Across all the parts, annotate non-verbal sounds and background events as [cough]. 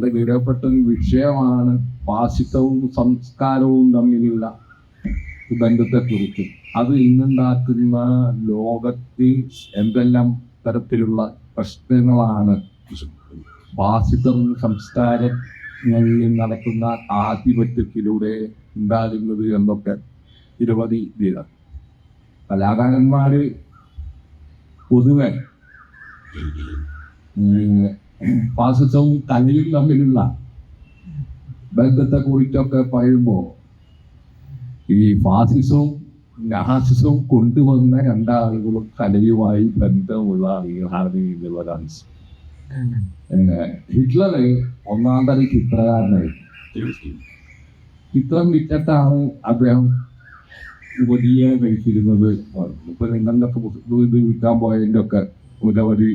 പണ്ട് വിടപ്പെട്ട ഒരു വിഷയമാണ് ഫാസിസവും സംസ്കാരവും തമ്മിലുള്ള ബന്ധത്തെക്കുറിച്ച്. അത് ഇന്നുണ്ടാക്കുന്ന ലോകത്തിൽ എന്തെല്ലാം തരത്തിലുള്ള പ്രശ്നങ്ങളാണ്? ഫാസിസം സംസ്കാരങ്ങളിൽ നടക്കുന്ന ആധിപത്യത്തിലൂടെ ഉണ്ടാകുന്നത് എന്നൊക്കെ നിരവധി ഇതിലാണ്. കലാകാരന്മാർ പൊതുവെ ഉം, ഫാസിസവും കലയും തമ്മിലുള്ള ബന്ധത്തെ കുറിച്ചൊക്കെ പറയുമ്പോൾ ഈ ഫാസിസവും നാസിസവും കൊണ്ടുവന്ന രണ്ടാളുകളും കലയുമായി ബന്ധമുള്ള ആളുകളാണ് എന്നുള്ളതാണ് ഹിറ്റ്ലർ ഒന്നാം തരം ചിത്രകാരനായിരുന്നു ചിത്രം വിറ്റിട്ടാണ് അദ്ദേഹം ഉപതിയെ കഴിച്ചിരുന്നത് ഇപ്പൊ നിങ്ങളുടെ വിൽക്കാൻ പോയതിന്റെ ഒക്കെ നിരവധി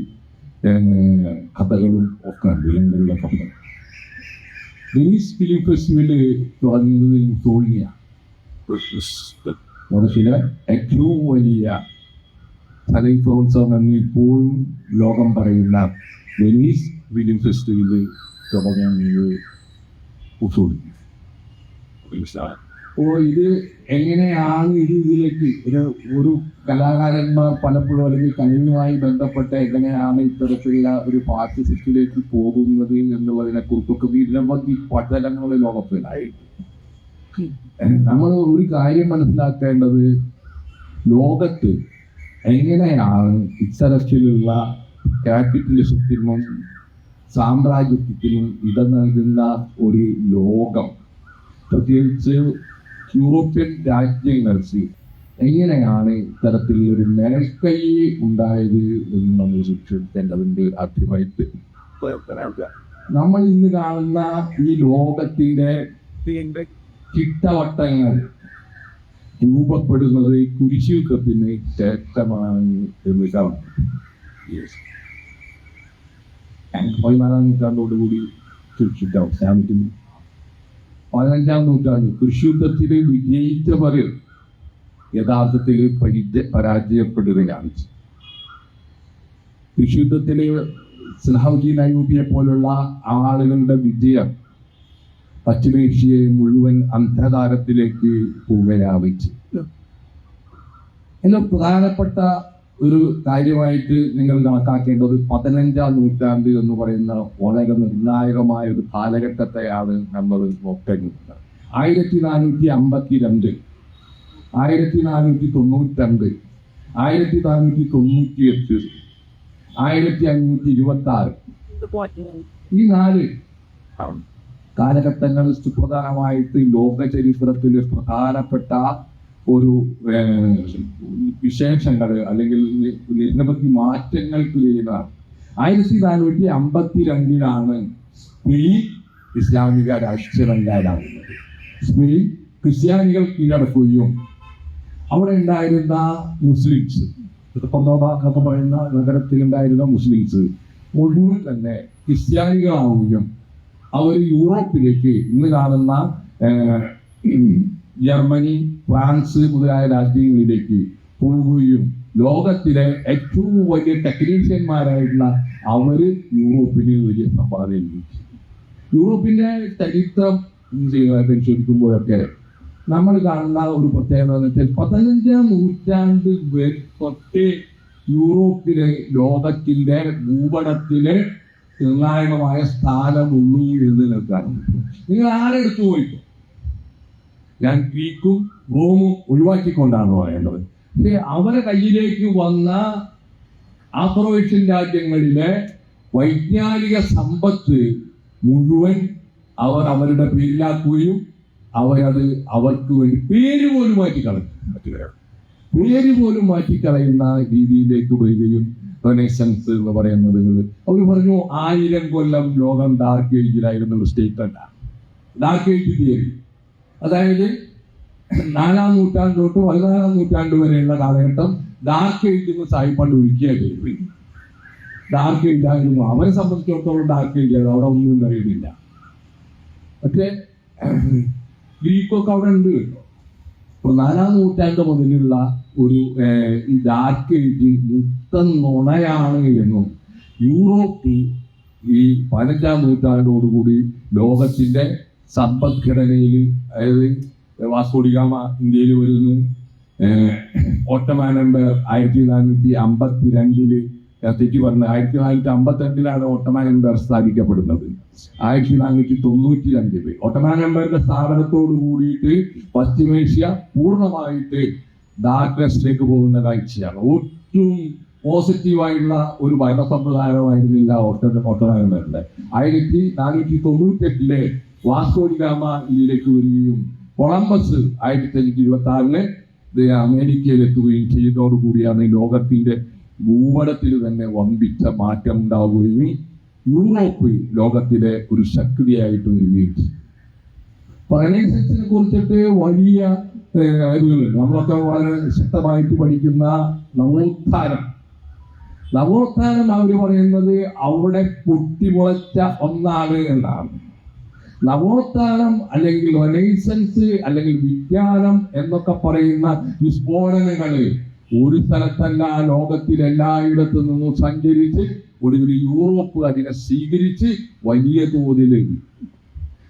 കഥകളും ഒക്കെ ഉണ്ട് കഥകൾ വെനീസ് ഫിലിം ഫെസ്റ്റിവൽ തുടങ്ങുന്നത് തോന്നിയ മനുഷ്യന് ഏറ്റവും വലിയ എന്ന് ഇപ്പോഴും ലോകം പറയുന്ന വെനീസ് ഫിലിം ഫെസ്റ്റിവൽ തുടങ്ങുന്നത് മുസോളിനി അപ്പോൾ ഇത് എങ്ങനെയാണ് ഇത് ഇതിലേക്ക് ഒരു ഒരു കലാകാരന്മാർ പലപ്പോഴും അല്ലെങ്കിൽ കലയുമായി ബന്ധപ്പെട്ട് എങ്ങനെയാണ് ഇത്തരത്തിലുള്ള ഒരു പാർട്ടിസിപ്പിലേക്ക് പോകുന്നത് എന്നുള്ളതിനെ കുറിച്ചൊക്കെ നിരവധി പഠനങ്ങൾ ലോകത്തിലായി. നമ്മൾ ഒരു കാര്യം മനസ്സിലാക്കേണ്ടത് ലോകത്ത് എങ്ങനെയാണ് ഇത്തരത്തിലുള്ള ക്യാപിറ്റലിസത്തിനും സാമ്രാജ്യത്തിനും ഇടം നൽകുന്ന ഒരു ലോകം. പ്രത്യേകിച്ച് യൂറോപ്യൻ രാജ്യങ്ങൾ എങ്ങനെയാണ് ഇത്തരത്തിൽ ഒരു മേൽക്കൈ ഉണ്ടായത് എന്ന് നമ്മൾ ശിക്ഷിക്കേണ്ടതിന്റെ ആദ്യമായിട്ട്. നമ്മൾ ഇന്ന് കാണുന്ന ഈ ലോകത്തിന്റെ ചിട്ടവട്ടങ്ങൾ രൂപപ്പെടുന്നത് കുരിശുക്കത്തിന് ശേഷമാണ് എന്ന് കാണാം. പതിനാലാം നൂറ്റാണ്ടോടുകൂടി കുരിശുദ്ധ അവസാനിക്കുന്നു പതിനഞ്ചാം നൂറ്റാണ്ട് കൃഷിയുദ്ധത്തിൽ വിജയിച്ചവർ യഥാർത്ഥത്തിൽ പരിചയ പരാജയപ്പെടുകയാണ് കൃഷിയുദ്ധത്തിൽ സലാഹുദ്ദീൻ അയ്യൂബിയെ പോലുള്ള ആളുകളുടെ വിജയം പശ്ചിമേഷ്യയെ മുഴുവൻ അന്ധകാരത്തിലേക്ക് പോവുകയാവിച്ചു എന്നാൽ പ്രധാനപ്പെട്ട ഒരു കാര്യമായിട്ട് നിങ്ങൾ കണക്കാക്കേണ്ടത് പതിനഞ്ചാം നൂറ്റാണ്ട് എന്ന് പറയുന്ന വളരെ നിർണായകമായ ഒരു കാലഘട്ടത്തെയാണ് നമ്മൾ നോക്കേണ്ടത്. ആയിരത്തി നാനൂറ്റി അമ്പത്തി രണ്ട് ആയിരത്തി നാനൂറ്റി തൊണ്ണൂറ്റി രണ്ട് ആയിരത്തി നാനൂറ്റി തൊണ്ണൂറ്റി എട്ട് ആയിരത്തി അഞ്ഞൂറ്റി ഇരുപത്തി ആറ് ഈ നാല് കാലഘട്ടങ്ങൾ സുപ്രധാനമായിട്ട് ലോക ചരിത്രത്തിൽ പ്രധാനപ്പെട്ട ഒരു വിശേഷങ്ങൾ അല്ലെങ്കിൽ നിരവധി മാറ്റങ്ങൾക്ക് ചെയ്യുന്നതാണ് ആയിരത്തി നാനൂറ്റി അമ്പത്തി രണ്ടിലാണ് സ്പെയിൻ ഇസ്ലാമിക രാഷ്ട്രീയമല്ലാതാകുന്നത് സ്പെയിൻ ക്രിസ്ത്യാനികൾ കീഴടക്കുകയും അവിടെ ഉണ്ടായിരുന്ന മുസ്ലിംസ് കൊർദോബ എന്നൊക്കെ പറയുന്ന നഗരത്തിലുണ്ടായിരുന്ന മുസ്ലിംസ് മുഴുവൻ തന്നെ ക്രിസ്ത്യാനികളാവുകയും അവർ യൂറോപ്പിലേക്ക് ഇന്ന് കാണുന്ന ജർമ്മനി ഫ്രാൻസ് മുതലായ രാജ്യങ്ങളിലേക്ക് പോവുകയും ലോകത്തിലെ ഏറ്റവും വലിയ ടെക്നീഷ്യന്മാരായിട്ടുള്ള അവർ യൂറോപ്പിന് വലിയ സംഭാവന യൂറോപ്പിന്റെ ചരിത്രം പരിശോധിക്കുമ്പോഴൊക്കെ നമ്മൾ കാണുന്ന ഒരു പ്രത്യേകത എന്ന് വെച്ചാൽ പതിനഞ്ചാം നൂറ്റാണ്ട് തൊട്ടേ യൂറോപ്പിലെ ലോകത്തിന്റെ ഭൂപടത്തിലെ നിർണായകമായ സ്ഥാനമുള്ളൂ എന്ന് നിങ്ങൾ ആരെടുത്തു പോയിക്കോ ഞാൻ ഗ്രീക്കും റോമും ഒഴിവാക്കിക്കൊണ്ടാണ് പറയേണ്ടത് പക്ഷേ അവരെ കയ്യിലേക്ക് വന്ന ആഫ്രോഷ്യൻ രാജ്യങ്ങളിലെ വൈജ്ഞാനിക സമ്പത്ത് മുഴുവൻ അവർ അവരുടെ പേരിലാക്കുകയും അവരത് അവർക്ക് വേണ്ടി പേര് പോലും മാറ്റി മാറ്റിക്കളയും പേര് പോലും മാറ്റി കളയുന്ന രീതിയിലേക്ക് വരികയും റെനേസൻസ് എന്ന് പറയുന്നത് അവർ പറഞ്ഞു ആയിരം കൊല്ലം ലോകം ഡാർക്ക് ഏജിലായിരുന്ന ഒരു സ്റ്റേറ്റ്മെന്റാണ് ഡാർക്ക് ഏജ് തിയറി അതായത് നാലാം നൂറ്റാണ്ട് തൊട്ട് പതിനാലാം നൂറ്റാണ്ട് വരെയുള്ള കാലഘട്ടം ഡാർക്ക് ഏജ് എന്ന് സായിപ്പണ്ട് ഒഴിക്കുകയായിരുന്നു ഡാർക്ക് ഏജ് ആയിരുന്നു. അവരെ സംബന്ധിച്ചിടത്തോളം ഡാർക്ക് ഏജ് ആയിരുന്നു. അവിടെ ഒന്നും അറിയുന്നില്ല പക്ഷേ ഗ്രീക്കൊക്കെ അവിടെ ഉണ്ട് കേട്ടോ. ഇപ്പൊ നാലാം നൂറ്റാണ്ട് മുതലുള്ള ഒരു ഈ ഡാർക്ക് ഏജ് മുത്തൻ നുണയാണ് എന്നും യൂറോപ്പിൽ ഈ പതിനഞ്ചാം നൂറ്റാണ്ടോടുകൂടി ലോകത്തിന്റെ സമ്പദ്ഘടനയിൽ അതായത് വാസ്കോഡിഗാമ ഇന്ത്യയിൽ വരുന്നു. ഓട്ടമാനം ആയിരത്തി നാനൂറ്റി അമ്പത്തി രണ്ടിൽ തെറ്റി പറഞ്ഞ ആയിരത്തി നാനൂറ്റി അമ്പത്തി രണ്ടിലാണ് ഓട്ടോമാൻ എംപയർ സ്ഥാപിക്കപ്പെടുന്നത്. ആയിരത്തി നാനൂറ്റി തൊണ്ണൂറ്റി രണ്ടിൽ ഓട്ടോമാൻ എംപയറിന്റെ സ്ഥാപനത്തോട് കൂടിയിട്ട് പശ്ചിമേഷ്യ പൂർണമായിട്ട് ഡാർക്ക്നെസ്സിലേക്ക് പോകുന്ന കാഴ്ചയാണ്. ഒട്ടും പോസിറ്റീവായിട്ടുള്ള ഒരു ഭരണ സമ്പ്രദായമായിരുന്നില്ല ഓട്ട ഓട്ടമാനമ്പറിന്റെ ആയിരത്തി നാനൂറ്റി തൊണ്ണൂറ്റി എട്ടിലെ വാസ്കോഡിഗാമ ഇന്ത്യയിലേക്ക് വരികയും കൊളംബസ് ആയിരത്തി അഞ്ഞൂറ്റി ഇരുപത്തി ആറിന് അമേരിക്കയിൽ എത്തുകയും ചെയ്തതോടുകൂടിയാണ് ലോകത്തിന്റെ ഭൂപടത്തിൽ തന്നെ വമ്പിച്ച മാറ്റം ഉണ്ടാവുകയും യൂറോപ്പ് ലോകത്തിലെ ഒരു ശക്തിയായിട്ട് വരികയും ചെയ്തു കുറിച്ചിട്ട് വലിയ അറിവുകൾ നമ്മളൊക്കെ വളരെ ശക്തമായിട്ട് പഠിക്കുന്ന നവോത്ഥാനം. നവോത്ഥാനം അവർ പറയുന്നത് അവിടെ പൊട്ടിമുളച്ച ഒന്നാണ് എന്നാണ്. നവോത്ഥാനം അല്ലെങ്കിൽ റെനൈസൻസ് അല്ലെങ്കിൽ വിജ്ഞാനം എന്നൊക്കെ പറയുന്ന വിസ്ഫോടനങ്ങൾ ഒരു സ്ഥലത്തല്ല ലോകത്തിൽ എല്ലായിടത്തു നിന്നും സഞ്ചരിച്ച് ഒടുവിൽ യൂറോപ്പ് അതിനെ സ്വീകരിച്ച് വലിയ തോതിൽ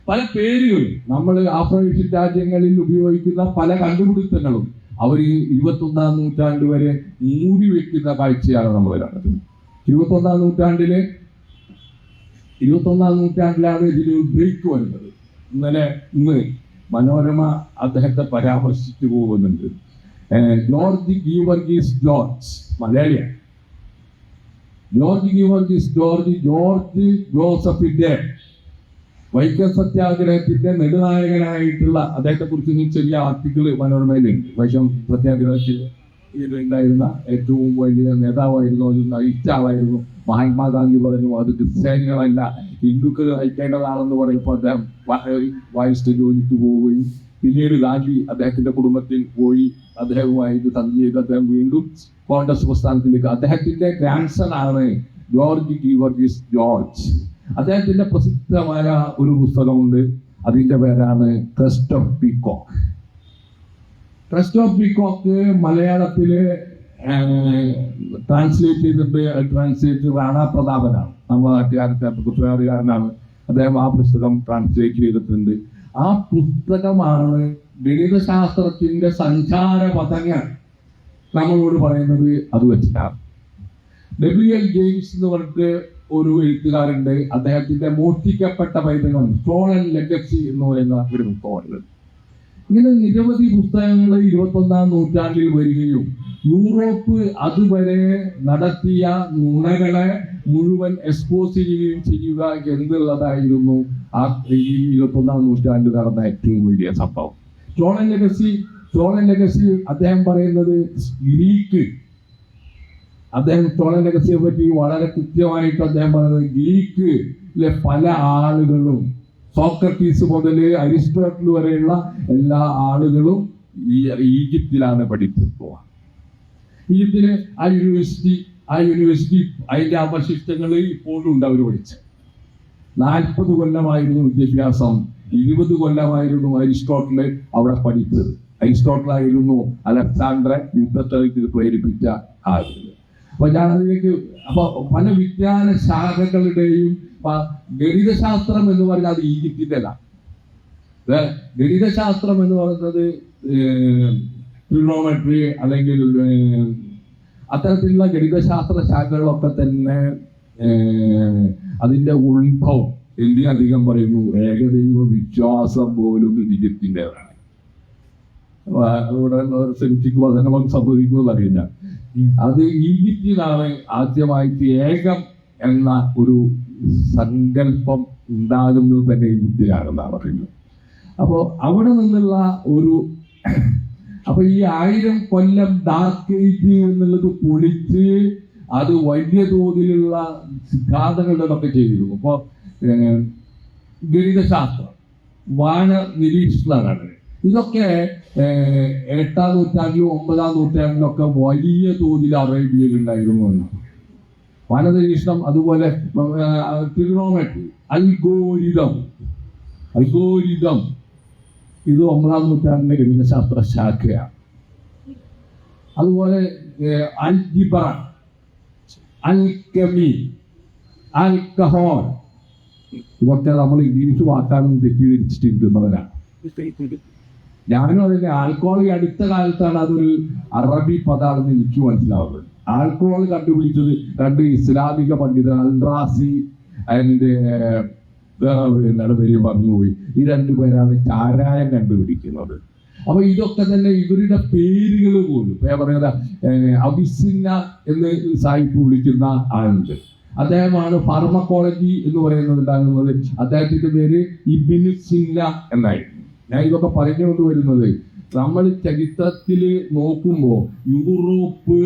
പല പേരുകൾ. നമ്മൾ ആഫ്രിക്കൻ രാജ്യങ്ങളിൽ ഉപയോഗിക്കുന്ന പല കണ്ടുപിടുത്തങ്ങളും അവർ ഇരുപത്തൊന്നാം നൂറ്റാണ്ട് വരെ മൂടി വെക്കുന്ന കാഴ്ചയാണ് നമ്മൾ കണ്ടത്. ഇരുപത്തൊന്നാം നൂറ്റാണ്ടിൽ ഇരുപത്തൊന്നാം നൂറ്റാണ്ടിലാണ് ഇതിന് ബ്രേക്ക് വരുന്നത് ഇന്നലെ ഇന്ന് മനോരമ അദ്ദേഹത്തെ പരാമർശിച്ചു പോകുന്നുണ്ട്. ജോർജ് ഗീവർഗീസ് ജോർജ് മലയാളിയാണ് ജോർജ് ഗീവർഗീസ് ജോർജ് ജോർജ് ജോസഫിന്റെ വൈക്കം സത്യാഗ്രഹത്തിന്റെ നെടുനായകനായിട്ടുള്ള അദ്ദേഹത്തെ കുറിച്ച് ചെറിയ ആർട്ടിക്കിൾ മനോരമയിലുണ്ട്. വൈക്കം സത്യാഗ്രഹത്തിൽ ഉണ്ടായിരുന്ന ഏറ്റവും വലിയ നേതാവായിരുന്നു ഒരു നയിച്ചാളായിരുന്നു മഹാത്മാഗാന്ധി പറഞ്ഞു അത് ക്രിസ്ത്യാനികളല്ല ഹിന്ദുക്കൾ നയിക്കേണ്ടതാണെന്ന് പറയുമ്പോൾ അദ്ദേഹം വായിസ്റ്റ് ജോലിക്ക് പോവുകയും പിന്നീട് ഗാന്ധി അദ്ദേഹത്തിന്റെ കുടുംബത്തിൽ പോയി അദ്ദേഹവുമായിട്ട് സന്ധി ചെയ്ത് അദ്ദേഹം വീണ്ടും കോൺഗ്രസ് പ്രസ്ഥാനത്തിലേക്ക് അദ്ദേഹത്തിന്റെ ഗ്രാൻഡ്സൺ ആണ് ജോർജ് ഗീവർഗീസ് ജോർജ്. അദ്ദേഹത്തിന്റെ പ്രസിദ്ധമായ ഒരു പുസ്തകമുണ്ട്. അതിന്റെ പേരാണ് crest of peacock crest of peacock മലയാളത്തിൽ ട്രാൻസ്ലേറ്റ് ചെയ്തിട്ട് ട്രാൻസ്ലേറ്റ് റാണ പ്രതാപനാണ്. നമ്മുടെ നാട്ടുകാരത്തെ കുറ്റകാരുകാരനാണ് അദ്ദേഹം ആ പുസ്തകം ട്രാൻസ്ലേറ്റ് ചെയ്തിട്ടുണ്ട്. ആ പുസ്തകമാണ് ഗണിതശാസ്ത്രത്തിന്റെ സഞ്ചാര പദങ്ങൾ നമ്മളോട് പറയുന്നത് അത് വെച്ചിട്ടാണ്. ഡബ്ല്യു എൽ ജെയിംസ് എന്ന് പറഞ്ഞിട്ട് ഒരു എഴുത്തുകാരുണ്ട്. അദ്ദേഹത്തിന്റെ മോഷ്ടിക്കപ്പെട്ട പൈതൃകം സ്റ്റോളൻ ലെഗസി എന്ന് പറയുന്ന ഒരു പുസ്തകമുണ്ട് ഇങ്ങനെ നിരവധി പുസ്തകങ്ങൾ ഇരുപത്തൊന്നാം നൂറ്റാണ്ടിൽ വരികയും യൂറോപ്പ് അതുവരെ നടത്തിയ നുണകളെ മുഴുവൻ എക്സ്പോസ് ചെയ്യുകയും ചെയ്യുക എന്നുള്ളതായിരുന്നു ആ ഈ ഇരുപത്തൊന്നാം നൂറ്റാണ്ടിൽ നടന്ന ഏറ്റവും വലിയ സംഭവം. ചോളൻ ലെഗസി ചോളൻ ലെഗസി അദ്ദേഹം പറയുന്നത് ഗ്രീക്ക്. അദ്ദേഹം ചോളൻ ലെഗസിയെ പറ്റി വളരെ കൃത്യമായിട്ട് അദ്ദേഹം പറയുന്നത് ഗ്രീക്കിലെ പല ആളുകളും സോക്രട്ടീസ് മുതൽ അരിസ്റ്റോട്ടിൽ വരെയുള്ള എല്ലാ ആളുകളും ഈ ഈജിപ്തിലാണ് പഠിച്ചത് ഈജിപ്തിലെ ആ യൂണിവേഴ്സിറ്റി ആ യൂണിവേഴ്സിറ്റി അതിന്റെ അവശിഷ്ടങ്ങൾ ഇപ്പോഴും ഉണ്ട് അവർ പഠിച്ച് നാൽപ്പത് കൊല്ലമായിരുന്നു വിദ്യാഭ്യാസം ഇരുപത് കൊല്ലമായിരുന്നു അരിസ്റ്റോട്ടിൽ അവിടെ പഠിച്ചത്. അരിസ്റ്റോട്ടിലായിരുന്നു അലക്സാണ്ടറെ യുദ്ധത്തിൽ പ്രേരിപ്പിച്ച ആളുകൾ അപ്പൊ ഞാൻ അതിലേക്ക് അപ്പൊ പല വിജ്ഞാന ശാഖകളുടെയും ഗണിതശാസ്ത്രം എന്ന് പറഞ്ഞാൽ അത് ഈജിപ്തിന്റെല്ല ഗണിതശാസ്ത്രം എന്ന് പറയുന്നത് ട്രിഗണോമെട്രി അല്ലെങ്കിൽ അത്തരത്തിലുള്ള ഗണിതശാസ്ത്ര ശാഖകളൊക്കെ തന്നെ അതിന്റെ ഉത്ഭവം. എന്തിനധികം പറയുന്നു ഏകദൈവ വിശ്വാസം പോലും ഈജിപ്തിന്റെതാണ് ഇവിടെ സെമിറ്റിക് വചനങ്ങൾ സംഭവിക്കുമെന്ന് അറിയില്ല. അത് ഈജിപ്തിലാണ് ആദ്യമായിട്ട് ഏകം എന്ന ഒരു സങ്കല്പം ഉണ്ടാകുന്നത് തന്നെ ഈജിപ്തിലാണെന്നാണ് പറയുന്നത്. അപ്പോൾ അവിടെ നിന്നുള്ള ഒരു [clears throat] അപ്പൊ ഈ ആയിരം കൊല്ലം ഡാർക്ക് ഏജ് എന്നുള്ളത് പൊളിച്ച് അത് വലിയ തോതിലുള്ള സിദ്ധാന്തങ്ങളുടെയൊക്കെ ചെയ്തിരുന്നു. അപ്പോൾ ഗണിതശാസ്ത്രം വാന നിരീക്ഷണമാണ് ഇതൊക്കെ എട്ടാം നൂറ്റാണ്ടിലും ഒമ്പതാം നൂറ്റാണ്ടിലൊക്കെ വലിയ തോതിൽ അറേബ്യയിൽ ഉണ്ടായിരുന്നു എന്നാണ് വാനനിരീക്ഷണം അതുപോലെ ട്രിഗണോമെട്രി അൽഗോരിതം അൽഗോരിതം ഇത് ഒമ്പതാം നൂറ്റാണ്ടിലെ ഗണിതശാസ്ത്ര ശാഖയാണ്. അതുപോലെ അൽജിബറ അൽക്കമി ആൽക്കഹോൾ ഇതൊക്കെ നമ്മൾ ഇംഗ്ലീഷ് വാക്കാനും തെറ്റിദ്ധരിച്ചിട്ടുള്ളവരാണ് ഞാനും അതിന്റെ ആൽക്കോൾ ഈ അടുത്ത കാലത്താണ് അതൊരു അറബി പദാണെന്ന് എനിക്ക് മനസ്സിലാവുന്നത്. ആൽക്കഹോൾ കണ്ടുപിടിച്ചത് രണ്ട് ഇസ്ലാമിക പണ്ഡിതർ അൽറാസി അതിന്റെ എന്താണ് പേര് പറഞ്ഞുപോയി ഈ രണ്ടു പേരാണ് ചാരായം കണ്ടുപിടിക്കുന്നത്. അപ്പൊ ഇതൊക്കെ തന്നെ ഇവരുടെ പേരുകൾ പോലും. പറയുന്നത് അബിസിന്ന എന്ന് സാഹിബ് വിളിക്കുന്ന ആളുണ്ട്. അദ്ദേഹമാണ് ഫാർമക്കോളജി എന്ന് പറയുന്നത് ഉണ്ടാകുന്നത്. അദ്ദേഹത്തിന്റെ പേര് ഇബിന് സിന്ന എന്നായിരുന്നു. ഞാൻ ഇതൊക്കെ പറഞ്ഞുകൊണ്ട് വരുന്നത്. നമ്മൾ ചരിത്രത്തിൽ നോക്കുമ്പോൾ യൂറോപ്പ്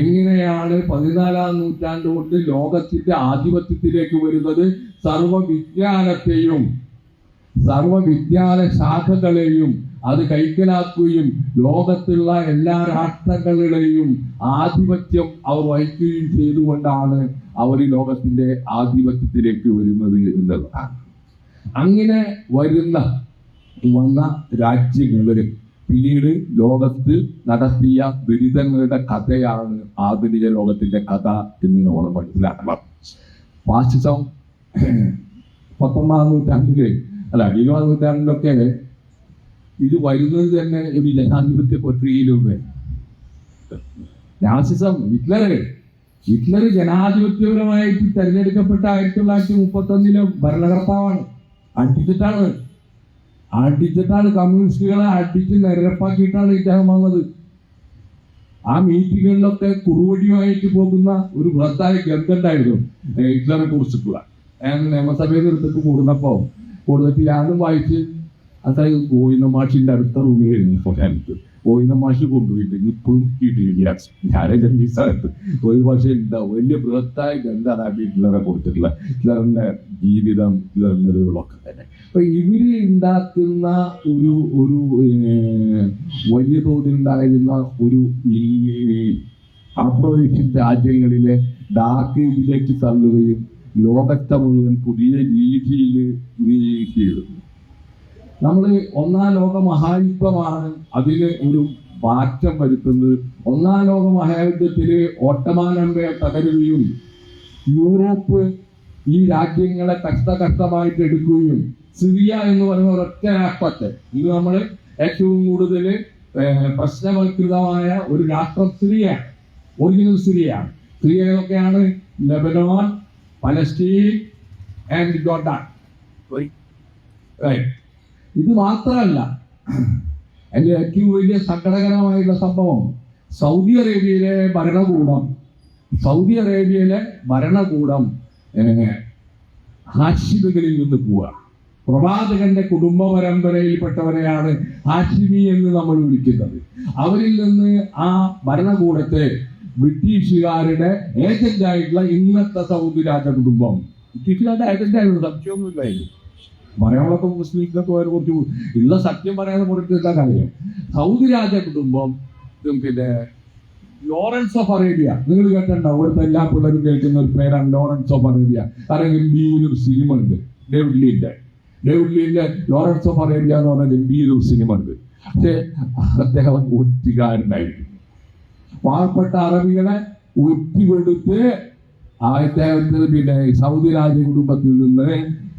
എങ്ങനെയാണ് പതിനാലാം നൂറ്റാണ്ട് കൊണ്ട് ലോകത്തിന്റെ ആധിപത്യത്തിലേക്ക് വരുന്നത്? സർവവിജ്ഞാനത്തെയും സർവവിജ്ഞാന ശാഖകളെയും അത് കൈക്കലാക്കുകയും ലോകത്തുള്ള എല്ലാ രാഷ്ട്രങ്ങളുടെയും ആധിപത്യം അവർ വഹിക്കുകയും ചെയ്തുകൊണ്ടാണ് അവർ ഈ ലോകത്തിന്റെ ആധിപത്യത്തിലേക്ക് വരുന്നത് എന്നുള്ളതാണ്. അങ്ങനെ വരുന്ന വന്ന രാജ്യങ്ങളിൽ പിന്നീട് ലോകത്ത് നടത്തിയ ദുരിതങ്ങളുടെ കഥയാണ് ആധുനിക ലോകത്തിന്റെ കഥ എന്ന് നമ്മൾ മനസ്സിലാക്കണം. ഫാസിസം [clears throat] പത്തൊമ്പതാം നൂറ്റാണ്ടിൽ അല്ല ഇരുപതാം നൂറ്റാണ്ടിലൊക്കെ ഇത് വരുന്നത് തന്നെ ഒരു ജനാധിപത്യ പ്രക്രിയയിലൂടെ. ഫാസിസം ഹിറ്റ്ലർ ഹിറ്റ്ലർ ജനാധിപത്യപരമായിട്ട് തെരഞ്ഞെടുക്കപ്പെട്ട ആയിരത്തി തൊള്ളായിരത്തി മുപ്പത്തൊന്നിലെ ഭരണകർത്താവാണ്. അടിച്ചിട്ടാണ് അടിച്ചിട്ടാണ് കമ്മ്യൂണിസ്റ്റുകളെ അടിച്ച് നിരപ്പാക്കിയിട്ടാണ് ഇദ്ദേഹം വന്നത്. ആ മീറ്റിങ്ങുകളിലൊക്കെ കുറുവടിയുമായിട്ട് പോകുന്ന ഒരു വൃദ്ധായ ഗ്രന്ഥുണ്ടായിരുന്നു ഹിറ്റ്ലറെ കുറിച്ചിട്ടുള്ള. ഞാൻ നിയമസഭയിൽ എടുത്തിട്ട് കൂടുന്നപ്പോ കൂടുതൽ ഞാനും വായിച്ച് അതായത് ഗോവിന്ദ മാഷിന്റെ അടുത്ത റൂമിലായിരുന്നു എനിക്ക് ഗോവിന്ദ മാഷ് കൊണ്ടുപോയിട്ട് ഇപ്പോഴും കിട്ടിയില്ല ഈ സ്ഥലത്ത് ഗോവിന്ദ മാഷ എന്താ വലിയ ബൃഹത്തായ ഗ്രന്ഥമാണ് വീട്ടിലൊക്കെ കൊടുത്തിട്ടുള്ള ഹിറ്റ്ലറിന്റെ ജീവിതം ഹിറ്റ്ലറിന്റെതൊക്കെ തന്നെ. അപ്പൊ ഇവർ ഉണ്ടാക്കുന്ന ഒരു ഒരു വലിയ തോതിൽ ഉണ്ടായിരുന്ന ഒരു ഈ ആഫ്രോയേഷ്യൻ രാജ്യങ്ങളിലെ ഡാർക്ക് ഏജിലേക്ക് തള്ളുകയും ലോകത്തെ മുഴുവൻ പുതിയ രീതിയിൽ ചെയ്തു നമ്മൾ ഒന്നാം ലോക മഹായുദ്ധമാണ് അതിൽ ഒരു മാറ്റം വരുത്തുന്നത്. ഒന്നാം ലോക മഹായുദ്ധത്തിൽ ഓട്ടമാനമ്പയെ തകരുകയും യൂറോപ്പ് ഈ രാജ്യങ്ങളെ കഷ്ടകഷ്ടമായിട്ട് എടുക്കുകയും സിറിയ എന്ന് പറയുന്ന ഒരൊറ്റ രാഷ്ട്രത്തെ. ഇത് നമ്മൾ ഏറ്റവും കൂടുതൽ പ്രശ്നവൽകൃതമായ ഒരു രാഷ്ട്രം സിറിയ. ഒറിജിനൽ സിറിയ ഏതൊക്കെയാണ് Lebanon Palestine and Jordan Right. ഇത് മാത്രമല്ല എന്റെ ഏറ്റവും വലിയ സങ്കടകരമായിട്ടുള്ള സംഭവം സൗദി അറേബ്യയിലെ ഭരണകൂടം സൗദി അറേബ്യയിലെ ഭരണകൂടം ഹാഷിബുകളിൽ നിന്ന് പോവുക. പ്രവാചകന്റെ കുടുംബ പരമ്പരയിൽപ്പെട്ടവരെയാണ് ഹാഷിമി എന്ന് നമ്മൾ വിളിക്കുന്നത്. അവരിൽ നിന്ന് ആ ഭരണകൂടത്തെ ബ്രിട്ടീഷുകാരുടെ ഏജന്റായിട്ടുള്ള ഇന്നത്തെ സൗദി രാജ കുടുംബം ബ്രിട്ടീഷുകാരുടെ ഏജന്റായിരുന്നു സംശയമൊന്നുമില്ലായിരുന്നു. മലയാളമൊക്കെ മുസ്ലിംസിനൊക്കെ വരെ കുറച്ച് ഉള്ള സത്യം പറയാതെ കൊടുത്തില്ല കാര്യം? സൗദി രാജ കുടുംബം പിന്നെ ലോറൻസ് ഓഫ് അറേബ്യ. നിങ്ങൾ കേട്ടിട്ടുണ്ടാവും ഇവിടുത്തെ എല്ലാ പിള്ളേരും കേൾക്കുന്ന ഒരു പേരാണ് ലോറൻസ് ഓഫ് അറേബ്യ. കാരണം ഒരു സിനിമ ഉണ്ട് ഡേവിഡ് ലീന്റെ ഡേവിഡ് ലീന്റെ ലോറൻസ് ഓഫ് അറേബ്യ എന്ന് പറഞ്ഞ ഗംഭീരൊരു സിനിമ ഉണ്ട് പക്ഷേ അദ്ദേഹം ഒറ്റുകാരനായിരുന്നു പാവപ്പെട്ട അറബികളെ ഒറ്റികൊടുത്ത് അദ്ദേഹത്തിന് പിന്നെ സൗദി രാജ കുടുംബത്തിൽ നിന്ന്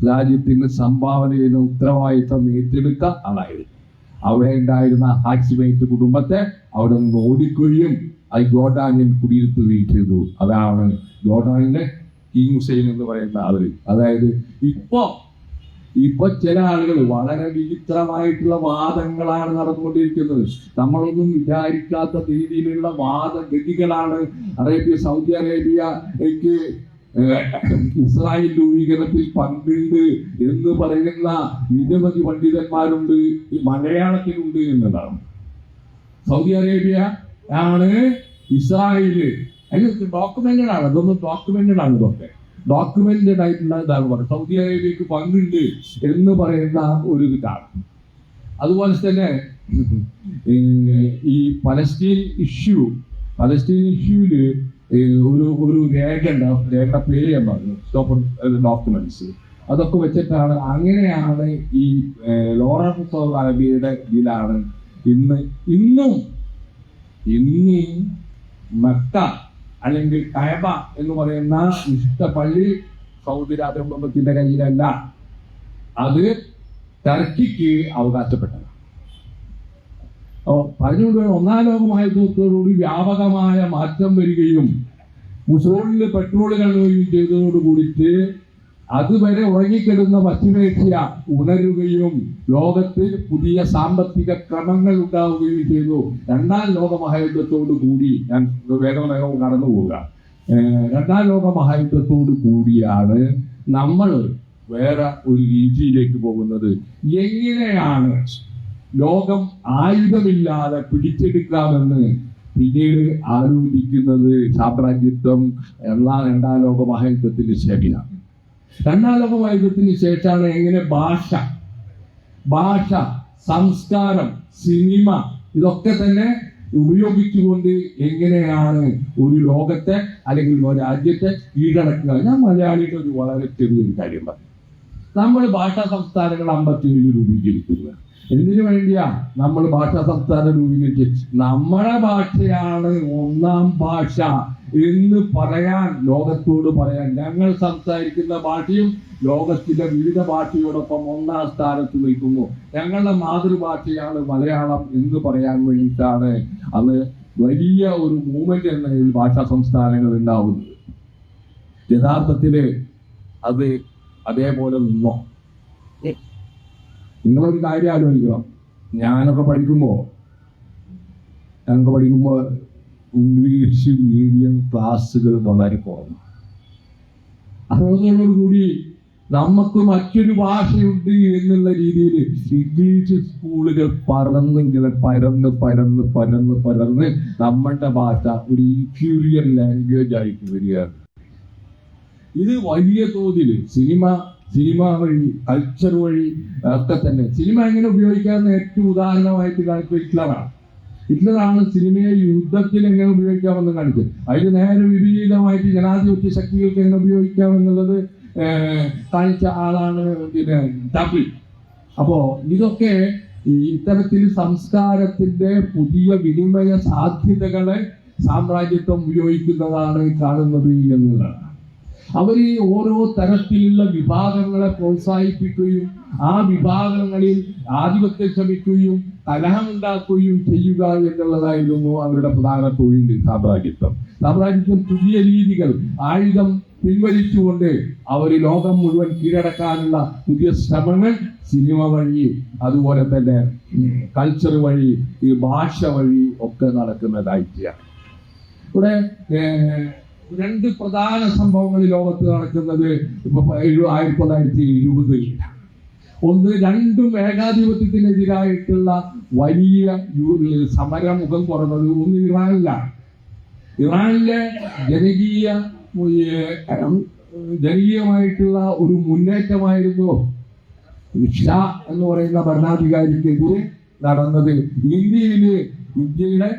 രാജ്യത്തിന് സംഭാവന ചെയ്യുന്ന ഉത്തരവാദിത്തം ഏറ്റെടുത്ത ആളായിരുന്നു. അവിടെ ഉണ്ടായിരുന്ന ഹാക്സിമേറ്റ് കുടുംബത്തെ അവിടെ നിന്ന് ഓടിക്കുകയും അത് ഗോഡാനിൽ കുടിയിരുത്തുകയും ചെയ്തു അതാണ് ഗോഡാനിന്റെ കിങ് ഹുസൈൻ എന്ന് പറയുന്ന ആൾ. അതായത് ഇപ്പോ ഇപ്പൊ ചില ആളുകൾ വളരെ വിചിത്രമായിട്ടുള്ള വാദങ്ങളാണ് നടന്നുകൊണ്ടിരിക്കുന്നത്. നമ്മളൊന്നും വിചാരിക്കാത്ത രീതിയിലുള്ള വാദഗതികളാണ് അറേബ്യ സൗദി അറേബ്യക്ക് ഇസ്രായേൽ രൂപീകരണത്തിൽ പങ്കുണ്ട് എന്ന് പറയുന്ന നിരവധി പണ്ഡിതന്മാരുണ്ട് ഈ മലയാളത്തിലുണ്ട് എന്നതാണ് സൗദി അറേബ്യ ആണ് ഇസ്രായേൽ. അതിന് ഡോക്യുമെന്റഡ് ആണ് ഇതൊന്നും ഡോക്യുമെന്റഡ് ആണ് ഇതൊക്കെ. ഡോക്യുമെന്റഡ് ആയിട്ടുള്ള ഇതാണ് പറയുന്നത് സൗദി അറേബ്യക്ക് പങ്കുണ്ട് എന്ന് പറയുന്ന ഒരു ഇതാണ്. അതുപോലെ തന്നെ ഈ പലസ്തീൻ ഇഷ്യൂ ഇഷ്യൂൽ ഒരു ഒരു രേഖ ഉണ്ടാവും രേഖ പേര് ഞാൻ പറഞ്ഞു. സ്റ്റോപ്പ് ഡോക്യുമെന്റ്സ് അതൊക്കെ വെച്ചിട്ടാണ് അങ്ങനെയാണ് ഈ ലോറൻസ് ഓഫ് അറബിയുടെ ഇതിലാണ് ഇന്ന് ഇന്നും ഇന്ന് മക്ക അല്ലെങ്കിൽ കയബ എന്ന് പറയുന്ന വിശുദ്ധ പള്ളി സൗദി രാജകുടുംബത്തിന്റെ കയ്യിലല്ല. അത് ടർക്കിക്ക് അവകാശപ്പെട്ടത്. പറഞ്ഞുകൊണ്ട് ഒന്നാം ലോകമായ മഹായുദ്ധത്തോടുകൂടി വ്യാപകമായ മാറ്റം വരികയും മുസോളിൽ പെട്രോൾ കാണുകയും ചെയ്തതോട് കൂടിയിട്ട് അതുവരെ ഉറങ്ങിക്കിടുന്ന പശ്ചിമേഷ്യ ഉണരുകയും ലോകത്ത് പുതിയ സാമ്പത്തിക ക്രമങ്ങൾ ഉണ്ടാവുകയും ചെയ്തു. രണ്ടാം ലോക മഹായുദ്ധത്തോടു കൂടി ഞാൻ വേഗം വേഗം കടന്നു പോവുക. രണ്ടാം ലോക മഹായുദ്ധത്തോടു കൂടിയാണ് നമ്മൾ വേറെ ഒരു രീതിയിലേക്ക് പോകുന്നത്. എങ്ങനെയാണ് ലോകം ആയുധമില്ലാതെ പിടിച്ചെടുക്കാമെന്ന് പിന്നീട് ആലോചിക്കുന്നത് സാമ്രാജ്യത്വം എല്ലാ രണ്ടാം ലോക മഹായുദ്ധത്തിന് ശേഷമാണ്. രണ്ടാം ലോക മഹായുദ്ധത്തിന് ശേഷമാണ് എങ്ങനെ ഭാഷ ഭാഷ സംസ്കാരം സിനിമ ഇതൊക്കെ തന്നെ ഉപയോഗിച്ചുകൊണ്ട് എങ്ങനെയാണ് ഒരു ലോകത്തെ അല്ലെങ്കിൽ ഒരു രാജ്യത്തെ കീഴടക്കുക? ഞാൻ മലയാളിയുടെ ഒരു വളരെ ചെറിയൊരു കാര്യം പറഞ്ഞു. നമ്മൾ ഭാഷാ സംസ്ഥാനങ്ങൾ അമ്പത്തിയേഴ് രൂപീകരിക്കുക എന്തിനു വേണ്ടിയാ? നമ്മൾ ഭാഷാ സംസ്ഥാനം രൂപീകരിച്ച്. നമ്മുടെ ഭാഷയാണ് ഒന്നാം ഭാഷ എന്ന് പറയാൻ ലോകത്തോട് പറയാൻ. ഞങ്ങൾ സംസാരിക്കുന്ന ഭാഷയും ലോകത്തിലെ വിവിധ ഭാഷയോടൊപ്പം ഒന്നാം സ്ഥാനത്ത് നിൽക്കുന്നു. ഞങ്ങളുടെ മാതൃഭാഷയാണ് മലയാളം എന്ന് പറയാൻ വേണ്ടിയിട്ടാണ് അന്ന് വലിയ ഒരു മൂവ്മെന്റ് എന്ന ഭാഷാ സംസ്ഥാനങ്ങൾ ഉണ്ടാവുന്നത്. യഥാർത്ഥത്തിൽ അത് അതേപോലെ നിന്നോ? നിങ്ങളൊരു കാര്യം ആലോചിക്കണം. ഞാനൊക്കെ പഠിക്കുമ്പോൾ ഞങ്ങൾക്ക് പഠിക്കുമ്പോൾ ഇംഗ്ലീഷ് മീഡിയം ക്ലാസ്സുകൾ വളരെ കുറഞ്ഞു അതോടുകൂടി നമുക്ക് മറ്റൊരു ഭാഷയുണ്ട് എന്നുള്ള രീതിയിൽ ഇംഗ്ലീഷ് സ്കൂളുകൾ പറന്നെങ്കിലും പരന്ന് പരന്ന് പരന്ന് പരന്ന് നമ്മളുടെ ഭാഷ ഒരു ഇൻഫീരിയർ ലാംഗ്വേജ് ആയിട്ട് വരികയാണ്. ഇത് വലിയ തോതിൽ സിനിമ സിനിമ വഴി കൾച്ചർ വഴി ഒക്കെ തന്നെ. സിനിമ എങ്ങനെ ഉപയോഗിക്കാവുന്ന ഏറ്റവും ഉദാഹരണമായിട്ട് കാണിച്ചത് ഹിറ്റ്ലറാണ്. ഹിറ്റ്ലറാണ് സിനിമയെ യുദ്ധത്തിൽ എങ്ങനെ ഉപയോഗിക്കാമെന്ന് കാണിച്ചത്. അതിന് നേരെ വിപരീതമായിട്ട് ജനാധിപത്യ ശക്തികൾക്ക് എങ്ങനെ ഉപയോഗിക്കാമെന്നുള്ളത് കാണിച്ച ആളാണ് പിന്നെ ഡബിൾ അപ്പോ ഇതൊക്കെ ഇത്തരത്തിൽ സംസ്കാരത്തിന്റെ പുതിയ വിനിമയ സാധ്യതകളെ സാമ്രാജ്യത്വം ഉപയോഗിക്കുന്നതാണ് കാണുന്നത് എന്നുള്ളതാണ്. അവർ ഈ ഓരോ തരത്തിലുള്ള വിഭാഗങ്ങളെ പ്രോത്സാഹിപ്പിക്കുകയും ആ വിഭാഗങ്ങളിൽ ആധിപത്യം ശ്രമിക്കുകയും കലഹമുണ്ടാക്കുകയും ചെയ്യുക എന്നുള്ളതായിരുന്നു അവരുടെ പ്രധാന തൊഴിൽ സാമ്രാജ്യത്വം സാമ്രാജ്യത്വം പുതിയ രീതികൾ ആയുധം പിൻവലിച്ചുകൊണ്ട് അവർ ലോകം മുഴുവൻ കീഴടക്കാനുള്ള പുതിയ ശ്രമങ്ങൾ സിനിമ വഴി അതുപോലെ തന്നെ കൾച്ചർ വഴി ഈ ഭാഷ വഴി ഒക്കെ നടക്കുന്നതായിട്ടാണ്. ഇവിടെ രണ്ട് പ്രധാന സംഭവങ്ങൾ ലോകത്ത് നടക്കുന്നത് ഇപ്പൊ ആയിരത്തി തൊള്ളായിരത്തി ഇരുപതിലാണ് ഒന്ന് രണ്ടും ഏകാധിപത്യത്തിനെതിരായിട്ടുള്ള വലിയ സമരമുഖം കുറഞ്ഞത് ഒന്ന് ഇറാനിലാണ്. ഇറാനിലെ ജനകീയ ജനകീയമായിട്ടുള്ള ഒരു മുന്നേറ്റമായിരുന്നു ഷാ എന്ന് പറയുന്ന ഭരണാധികാരിക്കെതിരെ നടന്നത്. ഇന്ത്യയിൽ ഇന്ത്യയുടെ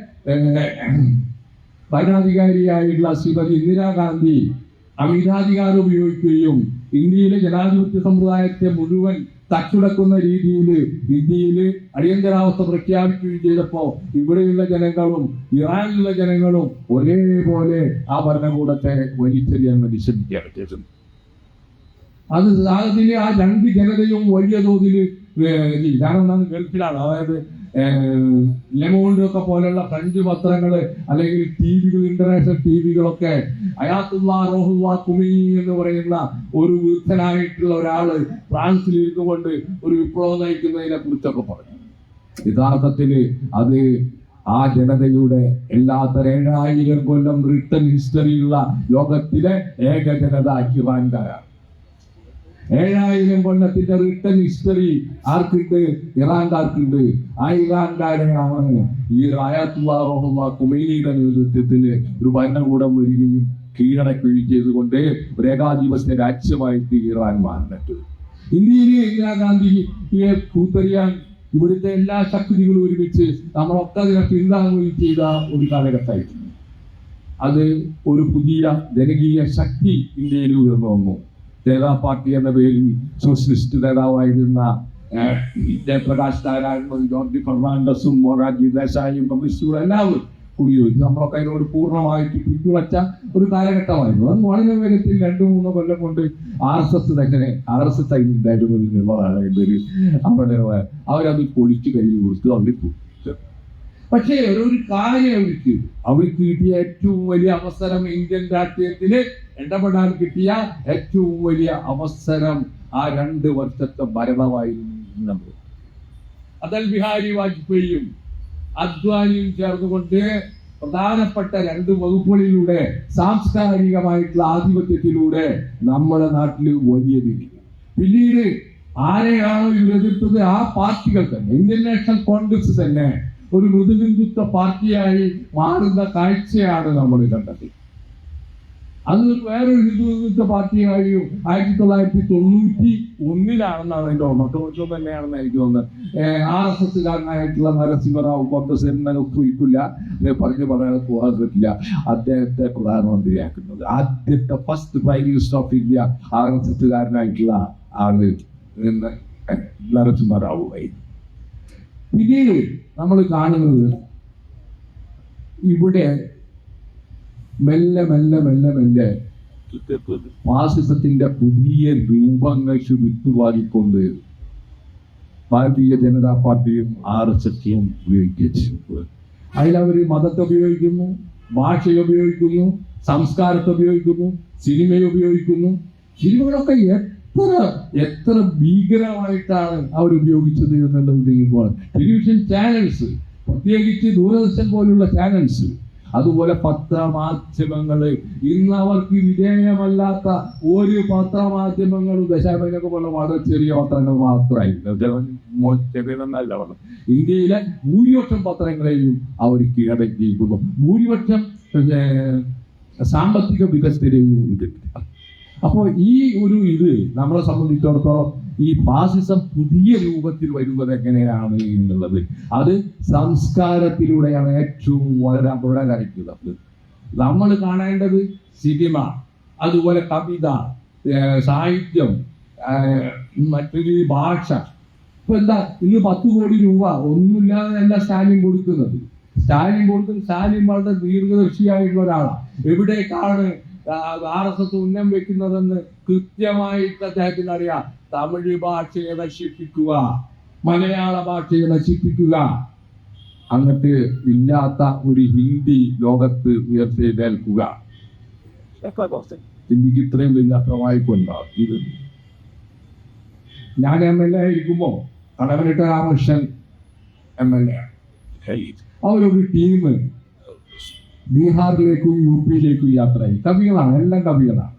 ഭരണാധികാരിയായിട്ടുള്ള ശ്രീമതി ഇന്ദിരാഗാന്ധി അമിതാധികാരം ഉപയോഗിക്കുകയും ഇന്ത്യയിലെ ജനാധിപത്യ സമ്പ്രദായത്തെ മുഴുവൻ തച്ചുടക്കുന്ന രീതിയിൽ ഇന്ത്യയിൽ അടിയന്തരാവസ്ഥ പ്രഖ്യാപിക്കുകയും ചെയ്തപ്പോ ഇവിടെയുള്ള ജനങ്ങളും ഇറാനിലുള്ള ജനങ്ങളും ഒരേപോലെ ആ ഭരണകൂടത്തെ വലിച്ചെറിയാൻ വേണ്ടി ശ്രമിക്കുകയാണ് അത് അതിന് ആ രണ്ട് ജനതയും വലിയ തോതിൽ ഞാനൊന്നാണ് ഗൾഫിലാണ്. അതായത് ലെമോണ്ട് ഒക്കെ പോലെയുള്ള ഫ്രഞ്ച് പത്രങ്ങൾ അല്ലെങ്കിൽ ടി വികൾ ഇന്റർനാഷണൽ ടി വികളൊക്കെ അയാത്തുള്ള എന്ന് പറയുന്ന ഒരു വൃദ്ധനായിട്ടുള്ള ഒരാൾ ഫ്രാൻസിൽ ഇരുന്നുകൊണ്ട് ഒരു വിപ്ലവം നയിക്കുന്നതിനെ കുറിച്ചൊക്കെ പറഞ്ഞു. യഥാർത്ഥത്തിൽ അത് ആ ജനതയുടെ എല്ലാ ഏഴായിരം കൊല്ലം റിട്ടൺ ഹിസ്റ്ററിയുള്ള ലോകത്തിലെ ഏക ജനത ഇറാൻകാരാണ് ഏഴായിരം കൊല്ലത്തിന്റെ റിട്ടൺ ഹിസ്റ്ററി ആർക്കുണ്ട്? ഇറാൻകാർക്കുണ്ട്. ആ ഇറാൻകാരെയാണ് ഈ റായത്തുള്ള റോഹുള്ള കുമൈനിയുടെ നേതൃത്വത്തിൽ ഒരു ഭരണകൂടം വരികയും കീഴടക്കുകയും ചെയ്തുകൊണ്ട് ഒരു ഏകാധിപത്യ രാജ്യമായിട്ട് ഇറാൻ മാറിനട്ടു. ഇന്ത്യയിലെ ഇന്ദിരാഗാന്ധിയെ കൂത്തറിയാൻ ഇവിടുത്തെ എല്ലാ ശക്തികളും ഒരുമിച്ച് നമ്മളൊക്കെ അതിനെ പിന്താങ്ങുകയും ചെയ്ത ഒരു കാലഘട്ടമായിരുന്നു. അത് ഒരു പുതിയ ജനകീയ ശക്തി ഇന്ത്യയിൽ ഉയർന്നു വന്നു. ജനതാ പാർട്ടി എന്ന പേരിൽ സോഷ്യലിസ്റ്റ് നേതാവായിരുന്ന ജയപ്രകാശ് നാരായണനും ജോർജ് ഫെർണാണ്ടസും മൊറാർജി ദേശായും കമ്മ്യൂണിസ്റ്റുകളും എല്ലാവരും കുടിയൊഴിച്ചു നമ്മളൊക്കെ അതിനോട് പൂർണമായിട്ട് പിന്തുണച്ച ഒരു കാലഘട്ടമായിരുന്നു. അത് വളരെ വേഗത്തിൽ രണ്ടു മൂന്ന് കൊല്ലം കൊണ്ട് ആർ എസ് എസ് തന്നെ ആർ എസ് എസ് ഒരു അവിടെ അവരത് പൊളിച്ചു കഴിഞ്ഞു കൊടുത്തു അവർ പക്ഷേ ഒരു കാര്യം അവർക്ക് അവർക്ക് കിട്ടിയ ഏറ്റവും വലിയ അവസരം ഇന്ത്യൻ രാഷ്ട്രീയത്തിൽ ഇടപെടാൻ കിട്ടിയ ഏറ്റവും വലിയ അവസരം ആ രണ്ട് വർഷത്തെ ഭരണമായിരുന്നു അടൽ ബിഹാരി വാജ്പേയിയും അദ്വാനിയും ചേർന്നുകൊണ്ട് പ്രധാനപ്പെട്ട രണ്ട് വകുപ്പുകളിലൂടെ സാംസ്കാരികമായിട്ടുള്ള ആധിപത്യത്തിലൂടെ നമ്മുടെ നാട്ടിൽ വലിയ രീതി പിന്നീട് ആരെയാണോ ഇവരെതിർത്തത്? ആ പാർട്ടികൾ തന്നെ. ഇന്ത്യൻ നാഷണൽ കോൺഗ്രസ് തന്നെ ഒരു മൃദുഹിന്ദുത്വ പാർട്ടിയായി മാറുന്ന കാഴ്ചയാണ് നമ്മൾ കണ്ടത്. അത് വേറൊരു ഹിന്ദു ഹിന്ദുത്വ പാർട്ടിയായും ആയിരത്തി തൊള്ളായിരത്തി തൊണ്ണൂറ്റി ഒന്നിലാണെന്നാണ് എന്റെ ഓർമ്മ. തൊണ്ണൂറ്റി തന്നെയാണെന്ന് എനിക്ക് തോന്നുന്നത് ആർ എസ് എസ്സുകാരനായിട്ടുള്ള നരസിംഹറാവു കോൺഗ്രസ് എന്നെ ഒത്തുവയ്ക്കില്ല പറഞ്ഞു പറയാൻ പോകാൻ പറ്റില്ല. അദ്ദേഹത്തെ പ്രധാനമന്ത്രിയാക്കുന്നത്. ആദ്യത്തെ first prime minister of India R S എസ്സുകാരനായിട്ടുള്ള ആൾ എന്ന് നരസിംഹറാവു ആയിരുന്നു. പിന്നീട് നമ്മൾ കാണുന്നത് ഇവിടെ മെല്ലെ മെല്ലെ മെല്ലെ മെല്ലെ ഫാസിസത്തിന്റെ പുതിയ രൂപങ്ങൾക്ക് വിട്ടുവാങ്ങിക്കൊണ്ട് ഭാരതീയ ജനതാ പാർട്ടിയും ആർ എസ് എസും ഉപയോഗിച്ചു അതിലവർ മതത്തെ ഉപയോഗിക്കുന്നു ഭാഷയെ ഉപയോഗിക്കുന്നു സംസ്കാരത്തെ ഉപയോഗിക്കുന്നു സിനിമയെ ഉപയോഗിക്കുന്നു. സിനിമകളൊക്കെ എത്ര എത്ര ഭീകരമായിട്ടാണ് അവർ ഉപയോഗിച്ചത് എന്നുള്ളത് ടെലിവിഷൻ ചാനൽസ് പ്രത്യേകിച്ച് ദൂരദർശൻ പോലുള്ള ചാനൽസ് അതുപോലെ പത്രമാധ്യമങ്ങൾ ഇന്ന് അവർക്ക് വിധേയമല്ലാത്ത ഒരു പത്രമാധ്യമങ്ങളും ദശാപനൊക്കെ പോലെ വളരെ ചെറിയ പത്രങ്ങൾ മാത്രമായി ഇന്ത്യയിലെ ഭൂരിപക്ഷം പത്രങ്ങളെയും അവർ കീഴടക്കിയിരിക്കുന്നു. ഭൂരിപക്ഷം സാമ്പത്തിക വികസനയും ഉണ്ട്. അപ്പോൾ ഈ ഒരു ഇത് നമ്മളെ സംബന്ധിച്ചിടത്തോളം ഈ ഫാസിസം പുതിയ രൂപത്തിൽ വരുന്നത് എങ്ങനെയാണ് എന്നുള്ളത്. അത് സംസ്കാരത്തിലൂടെയാണ് ഏറ്റവും വളരെ അപകടകാരിക്കുന്നത് നമ്മൾ കാണേണ്ടത് സിനിമ അതുപോലെ കവിത സാഹിത്യം മറ്റൊരു ഭാഷ. ഇപ്പൊ എന്താ ഇന്ന് പത്ത് കോടി രൂപ ഒന്നുമില്ലാതെ എന്താ സ്റ്റാലിൻ കൊടുക്കുന്നത്. സ്റ്റാലിൻ കൊടുക്കുന്ന സ്റ്റാലിൻ വളരെ ദീർഘദർശിയായിട്ടുള്ള ഒരാളാണ്. എവിടേക്കാണ് ആർ എസ് എസ് ഉന്നം വെക്കുന്നതെന്ന് കൃത്യമായിട്ട് അദ്ദേഹത്തിന് അറിയാം. തമിഴ് ഭാഷയെ നശിപ്പിക്കുക മലയാള ഭാഷയെ നശിപ്പിക്കുക. അങ്ങട്ട് ഇല്ലാത്ത ഒരു ഹിന്ദി ലോകത്ത് ഉയർത്തെഴുതേൽക്കുക ഹിന്ദിക്ക് ഇത്രയും വലിയ അത്രമായിക്കൊണ്ടോ ഇത് ഞാൻ M L A ആയിരിക്കുമ്പോ Kadammanitta Ramakrishnan M L A അവരൊരു ടീം ബീഹാറിലേക്കും യു പിയിലേക്കും യാത്രയായി. കവികളാണ് എല്ലാം കവികളാണ്.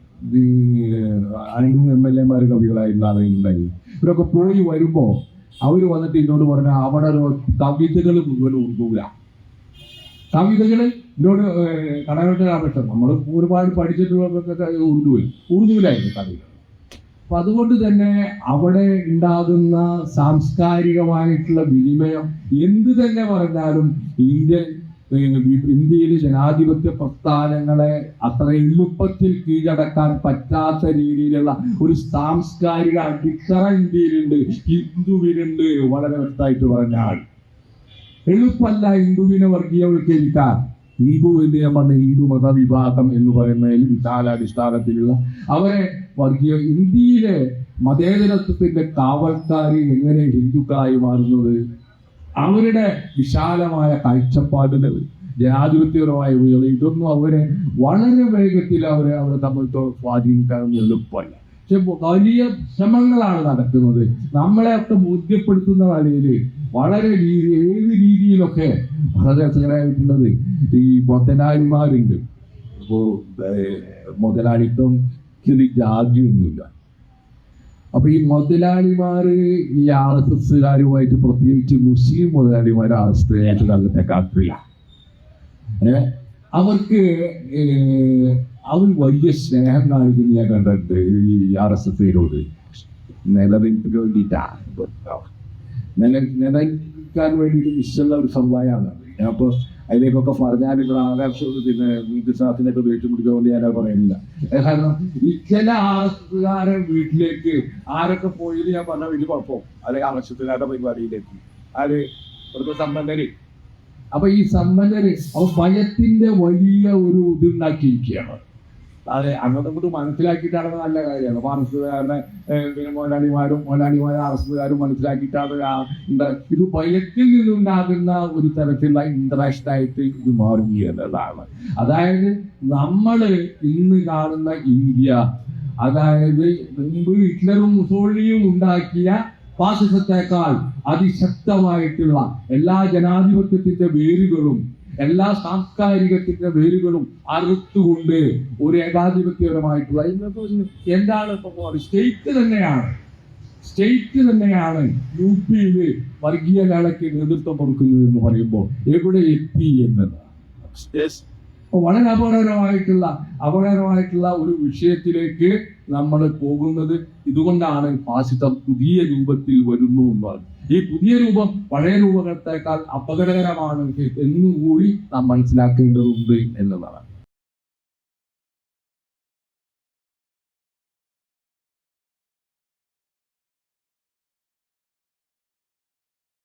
അഞ്ചും എം എൽ എമാർ കവികളായിരുന്ന ആളുകളുണ്ടായി ഇവരൊക്കെ പോയി വരുമ്പോ അവർ വന്നിട്ട് എന്നോട് പറഞ്ഞ അവിടെ കവിതകൾ മുഴുവൻ ഉറുദൂല കവിതകൾ എന്നോട് കടകളുടെ നമ്മൾ ഒരുപാട് പഠിച്ചിട്ടുള്ളവർക്കൊക്കെ ഉറുദുവിൽ ഉറുദുവിലായിരുന്നു കവികൾ അപ്പൊ അതുകൊണ്ട് തന്നെ അവിടെ ഉണ്ടാകുന്ന സാംസ്കാരികമായിട്ടുള്ള വിനിമയം എന്ത് തന്നെ പറഞ്ഞാലും ഇന്ത്യൻ ഇന്ത്യയിലെ ജനാധിപത്യ പ്രസ്ഥാനങ്ങളെ അത്ര എളുപ്പത്തിൽ കീഴടക്കാൻ പറ്റാത്ത രീതിയിലുള്ള ഒരു സാംസ്കാരിക അടിത്തറ ഇന്ത്യയിലുണ്ട്. ഹിന്ദുവിനുണ്ട്. വളരെ വ്യക്തമായിട്ട് പറഞ്ഞാൽ. എളുപ്പമല്ല ഹിന്ദുവിനെ വർഗീയവൽക്കരിക്കാൻ. ഹിന്ദു എന്ന് ഞാൻ പറഞ്ഞ ഹിന്ദു മതവിഭാഗം എന്ന് പറയുന്നതിൽ വിശാലാടിസ്ഥാനത്തിലുള്ള അവരെ വർഗീയ ഇന്ത്യയിലെ മതേതരത്വത്തിന്റെ കാവൽക്കാരി എങ്ങനെ ഹിന്ദുക്കളായി മാറുന്നത്? അവരുടെ വിശാലമായ കാഴ്ചപ്പാടുകൾ ജനാധിപത്യപരമായ ഉപയോഗം ഇതൊന്നും അവരെ വളരെ വേഗത്തിൽ അവരെ അവരെ തമ്മിൽ സ്വാധീനിക്കാൻ എളുപ്പമല്ല. പക്ഷെ വലിയ ശ്രമങ്ങളാണ് നടക്കുന്നത്. നമ്മളെയൊക്കെ ബോധ്യപ്പെടുത്തുന്ന നിലയിൽ വളരെ രീതി ഏത് രീതിയിലൊക്കെ വളരെ രസകരമായിട്ടുള്ളത് ഈ മുതലാളിമാരുണ്ട് ഏർ, മുതലാളിത്തം ചെറിയ ജാതിയൊന്നുമില്ല. അപ്പൊ ഈ മുതലാളിമാര് ഈ ആർ എസ് എസ്സുകാരുമായിട്ട് പ്രത്യേകിച്ച് മുസ്ലിം മുതലാളിമാർ ആർ എസ് എസ് കാലത്തെ കാത്തില്ല അവർക്ക് അവർ വലിയ സ്നേഹം കാണിക്കുന്ന ഞാൻ കണ്ടിട്ടുണ്ട് ഈ ആർ എസ് എസ്സിനോട്. നിലനിൽപ്പിന് വേണ്ടിയിട്ടാണ് നില നിലനിൽക്കാൻ വേണ്ടിയിട്ട് നിശ്ചല ഒരു സമുദായമാണ് അപ്പോൾ അതിലേക്കൊക്കെ പറഞ്ഞാൽ ഇവിടെ ആകാശ പിന്നെ വീട്ടുസാത്തിനൊക്കെ വീട്ടിൽ വേണ്ടി ഞാൻ പറയുന്നില്ല. കാരണം ചില ആവശ്യക്കാരൻ വീട്ടിലേക്ക് ആരൊക്കെ പോയി ഞാൻ പറഞ്ഞ വലിയ കുഴപ്പം. അല്ലെങ്കിൽ ആവശ്യക്കാരുടെ പരിപാടിയിലേക്ക്. ആര്? ഇവിടുത്തെ സമ്പന്നര്. അപ്പൊ ഈ സമ്പന്നര് ഭയത്തിന്റെ വലിയ ഒരു ഇതുണ്ടാക്കിയിരിക്കുകയാണ് അതെ അങ്ങോട്ടും ഇങ്ങോട്ടും മനസ്സിലാക്കിയിട്ടാണ് നല്ല കാര്യമാണ് അപ്പൊ അറസ്റ്റുകാരനെ ഏഹ്, പിന്നെ മോലാളിമാരും മോലാളിമാരും അറസ്റ്റുകാരും മനസ്സിലാക്കിയിട്ടാണ് ഇത് ഭയത്തിൽ നിന്നുണ്ടാകുന്ന ഒരു തരത്തിലുള്ള ഇന്ററാക്ഷൻ ആയിട്ട് ഇത് മാറി എന്നതാണ് അതായത് നമ്മൾ ഇന്ന് കാണുന്ന ഇന്ത്യ അതായത് മുമ്പ് ഹിറ്റ്ലറും മുസോളിനിയും ഉണ്ടാക്കിയ ഫാസിസത്തെക്കാൾ അതിശക്തമായിട്ടുള്ള എല്ലാ ജനാധിപത്യത്തിന്റെ വേരുകളും എല്ലാ സാംസ്കാരികത്തിന്റെ വേരുകളും അറുത്തുകൊണ്ട് ഒരു ഏകാധിപത്യപരമായിട്ടുള്ള എന്താണ് സ്റ്റേറ്റ് തന്നെയാണ്. സ്റ്റേറ്റ് തന്നെയാണ് യു പിയിൽ വർഗീയ വേളയ്ക്ക് നേതൃത്വം കൊടുക്കുന്നത് എന്ന് പറയുമ്പോൾ എവിടെ എത്തി എന്നതാണ് അപ്പൊ വളരെ അപകടകരമായിട്ടുള്ള അപകടകരമായിട്ടുള്ള ഒരു വിഷയത്തിലേക്ക് നമ്മൾ പോകുന്നത്. ഇതുകൊണ്ടാണ് ഫാസിസം പുതിയ രൂപത്തിൽ വരുന്നു എന്നാണ് ഈ പുതിയ രൂപം പഴയ രൂപങ്ങളെക്കാൾ അപകടകരമാണ് എന്നുകൂടി നാം മനസ്സിലാക്കേണ്ടതുണ്ട് എന്നതാണ്